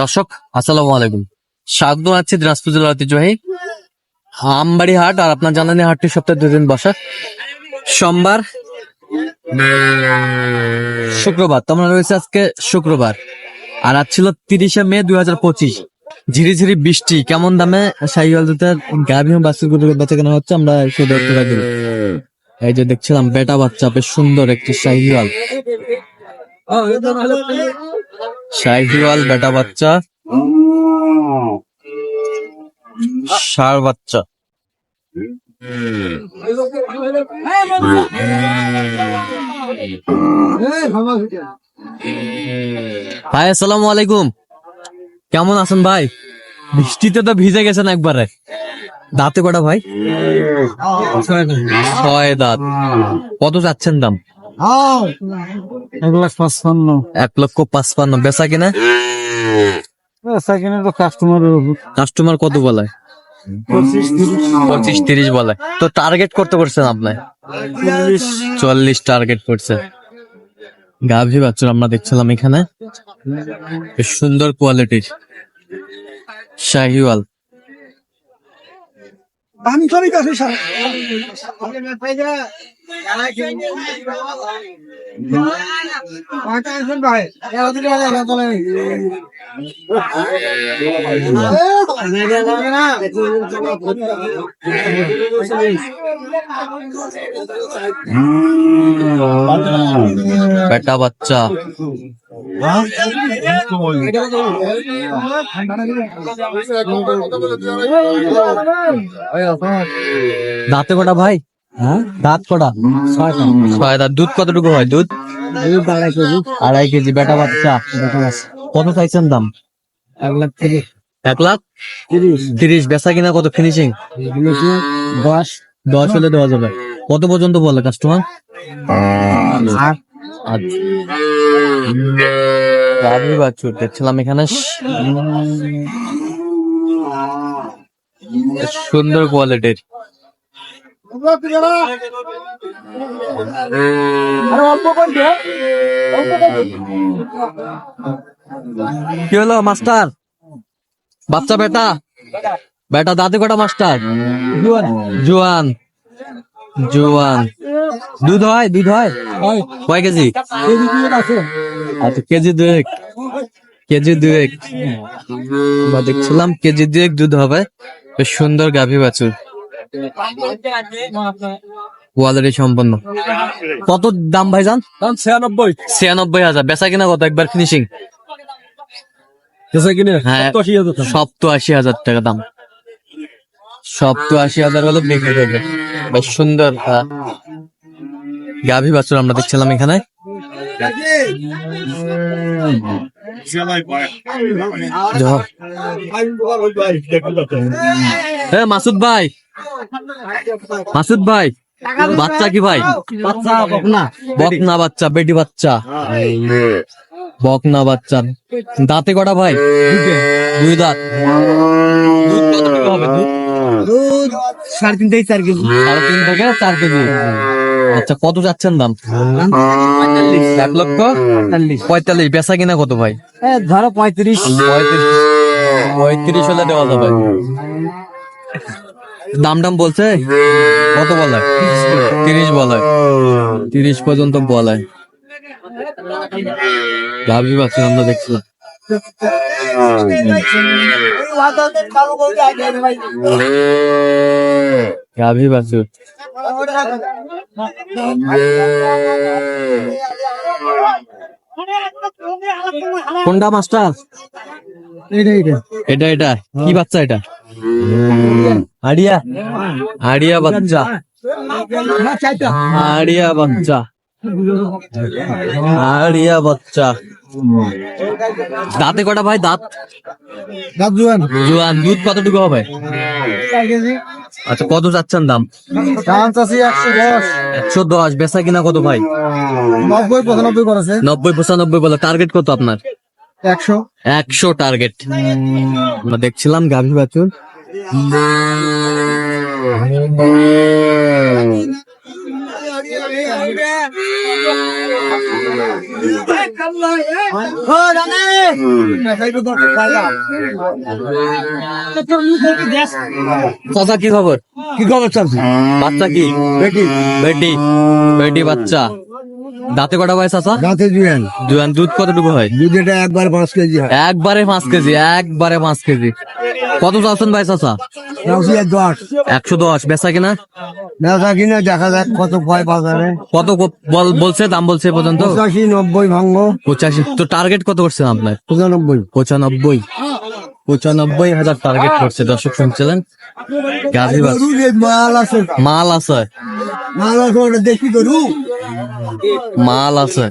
দর্শক, আসসালামু আলাইকুম। স্বাগত আছে দিনাজপুর ঐতিহ্যবাহী আমবাড়ি হাট আর আপনার জানেন হাটটি সপ্তাহে দুদিন বসা। সোমবার, শুক্রবার তোমরা রয়েছে আজকে শুক্রবার। আর আজ ছিল তিরিশে মে দুই হাজার পঁচিশ। ঝিরি ঝিরি বৃষ্টি, কেমন দামে দুধের গাভী বেচা কেনা হচ্ছে, আমরা এই যে দেখছিলাম বেটা বাচ্চা, বেশ সুন্দর একটি শাহিওয়াল। শাহিওয়াল বেটা বাচ্চা। ষাঁড় বাচ্চা। ভাই আসসালামু আলাইকুম। কেমন আছেন ভাই? বৃষ্টিতে তো ভিজে গেছেন একবারে। দাঁতে কটা ভাই? ছয় দাঁত। কত যাচ্ছেন দাম? এক লাখ পাঁচপান্ন। এক লক্ষ পাঁচপান্ন। বেচা কিনা? সেকেন্ডে তো কাস্টমারের উপর। কাস্টমার কত বলে? পঁচিশ তিরিশ। বলে। তো টার্গেট করতে করছেন আপনার চল্লিশ। চল্লিশ টার্গেট করছে। গাভী বাচ্চা আমরা দেখছিলাম এখানে। বেশ সুন্দর কোয়ালিটির শাহিওয়াল। আমি চলি কাছে স্যার। বেটা বাচ্চা। দাঁতে কটা ভাই? হ্যাঁ? দাঁত কটা? ছয় দাঁত। দুধ কতটুকু হয়? দুধ? আড়াই কেজি। আড়াই কেজি। বেটা বাচ্চা? কত চাইছেন দাম? এক লাখ তিরিশ। এক লাখ? তিরিশ। বেচা কিনা কত? ফিনিশিং দশ। দশ হলে দেওয়া যাবে। কত পর্যন্ত বলে কাস্টমার গাভী বাছুর দেখছিলাম এখানে। সুন্দর কোয়ালিটির। কি হলো মাস্টার? বাচ্চা বেটা? বেটা দাদু কটা মাস্টার? জুয়ান। জুয়ান। জোয়ান। দুধ হয় দুধ হয়? কয় কেজি? আচ্ছা কেজি দুয়েক। কেজি দুয়েক। বা দেখছিলাম কেজি দুয়েক দুধ হবে। বেশ সুন্দর গাভী বাছুর। কোয়ালিটি সম্পন্ন। কত দাম ভাইজান? ছিয়ানব্বই। ছিয়ানব্বই হাজার। বেচা কিনা কত একবার ফিনিশিং বেচা কিনে হ্যাঁ টাকা। আশি হাজার টাকা দাম। সব তো আশি হাজার হলে বিক্রি করবে। বেশ সুন্দর হ্যাঁ। গাভী বাছুর আমরা দেখছিলাম এখানে। এ মাসুদ ভাই। মাসুদ ভাই বাচ্চা কি ভাই? বাচ্চা বকনা বাচ্চা বেটি বাচ্চা। বকনা বাচ্চা। দাঁতে কটা ভাই? দুই দাঁত। দুধ সাড়ে তিন থেকে চার কেজি। সাড়ে তিন থেকে চার কেজি। আচ্ছা কত যাচ্ছেন দাম? এক লক্ষ? পঁয়তাল্লিশ। বেচা কিনা কত ভাই? ধরো পঁয়ত্রিশ। পঁয়ত্রিশ। পঁয়ত্রিশ হলে দেওয়া যাবে। দাম দাম বলছে? কত বলে? তিরিশ বলে। তিরিশ পর্যন্ত বলে। গাভী বাচ্চা আমরা দেখছি। গাভী বাছুর কোনটা মাস্টার? এটা এটা। কি বাচ্চা এটা? আড়িয়া আড়িয়া বাচ্চা। আড়িয়া বাচ্চা। আড়িয়া বাচ্চা। দাঁতে কটা ভাই? দাঁত? দাঁত জুয়ান। জোয়ান। দুধ কতটুকু হবে? আচ্ছা কত যাচ্ছেন দাম? একশো দশ। একশো দশ। বেচা কিনা কত ভাই? নব্বই পঁচানব্বই করেছে। নব্বই পঁচানব্বই বলে। টার্গেট কত আপনার? একশো। একশো টার্গেট আমরা দেখছিলাম গাভী বাছুর। চাচা কি খবর? কি খবর চাচা? বাচ্চা কি? বেটি। বেটি। বেটি বাচ্চা। দাঁতে কটা হয় চাচা? রাতে জুয়েন দুয়ান দুধ কতটুকু হয়? দুধ এটা একবার পাঁচ কেজি হয়। একবারে পাঁচ কেজি একবারে পাঁচ কেজি। কত চাচ্ছেন ভাই চাচা? রাউসি এক দশ। একশো দশ। বেচা কিনা? ব্যবসা কিনা দেখা যাক কত পয় বাজারে কত বল- বলছে দাম বলছে এ পর্যন্ত? পঁচাশি নব্বই ভাঙ্গ। পঁচাশি তো টার্গেট কত করছেন আপনার? পঁচানব্বই। পঁচানব্বই। পঁচানব্বই হাজার টার্গেট করছে। দর্শক শুনছিলেন। গরু মাল আছে। মাল আছে। মাল আছে ওটা দেখি গরু। মাল আছে।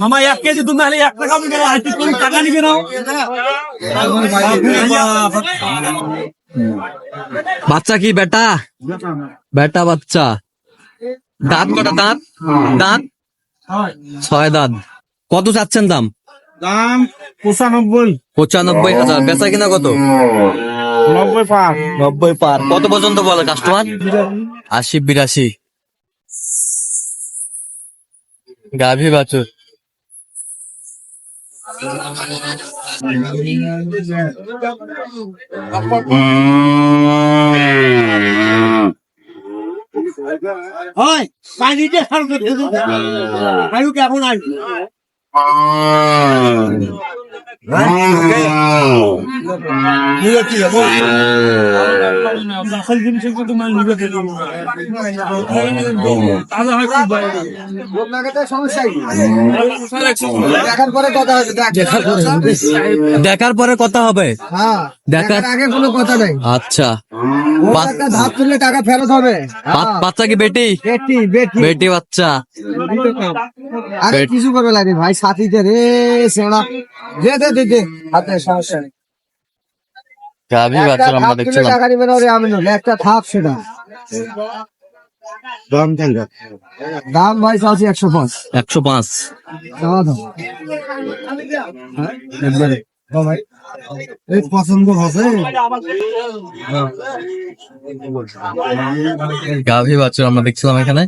মামা এক কেজি এক টাকা টাকা নিবে না? বাচ্চা কি বেটা? বেটা বাচ্চা। দাঁত কটা দাঁত? দাঁত? ছয় দাঁত। কত চাচ্ছেন দাম? দাম পঁচানব্বই। পঁচানব্বই হাজার। বেচা কিনা কত? নব্বই পাঁচ নব্বই পার। কত পর্যন্ত বলে কাস্টমার আশি বিরাশি। গাভী বাছুর। হয় পানিতে সারতে আয়ু কেমন আসবে দেখার পরে কথা হবে। হ্যাঁ দেখার আগে কোনো কথা নেই। আচ্ছা। তুললে টাকা ফেরত হবে। বাচ্চা কি বেটি? বেটি বেটি। বেটি বাচ্চা। আরে কিছু করবে লাগে ভাই সাথীতে রে সেনা দে দে দে দে। হাতে সমস্যা নেই। গাভী বাচ্চা আমরা দেখছিলাম। টাকা নিবে না রে আমি একটা থাপ সেটা। দাম ভাই একশো পাঁচ। একশো পাঁচ। দাও এই পছন্দ গাভী বাচ্চা আমরা দেখছিলাম এখানে।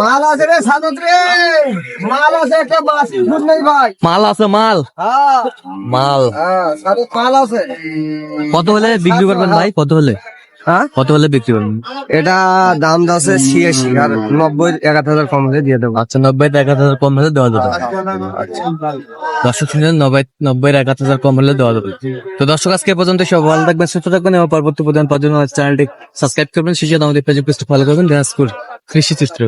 মাল আছে রে সাদত রে মাল আছে একটা নেই ভাই। মাল আছে মাল। হ্যাঁ। মাল। হ্যাঁ মাল আছে। কত হলে বিক্রি করবেন ভাই? কত হলে? হ্যাঁ? কত হলে বিক্রি করবেন? এটা দাম যাচ্ছে ছিয়াশি আর নব্বই এক হাজার কম হলে দিয়ে দেবো। আচ্ছা নব্বই এক হাজার কম হলে দেওয়া যাবে। দর্শক শুনলেন নব্বই নব্বই এক হাজার কম হলে দেওয়া যাবে। তো দর্শক আজকে পর্যন্ত সব ভালো থাকবেন সুস্থ থাকবেন এবং পরবর্তী প্রধান পর্যন্ত চ্যানেলটি সাবস্ক্রাইব করবেন। সেই সাথে আমাদের ফেসবুক পেজটি ফলো করবেন দিনাজপুর কৃষি চিত্র।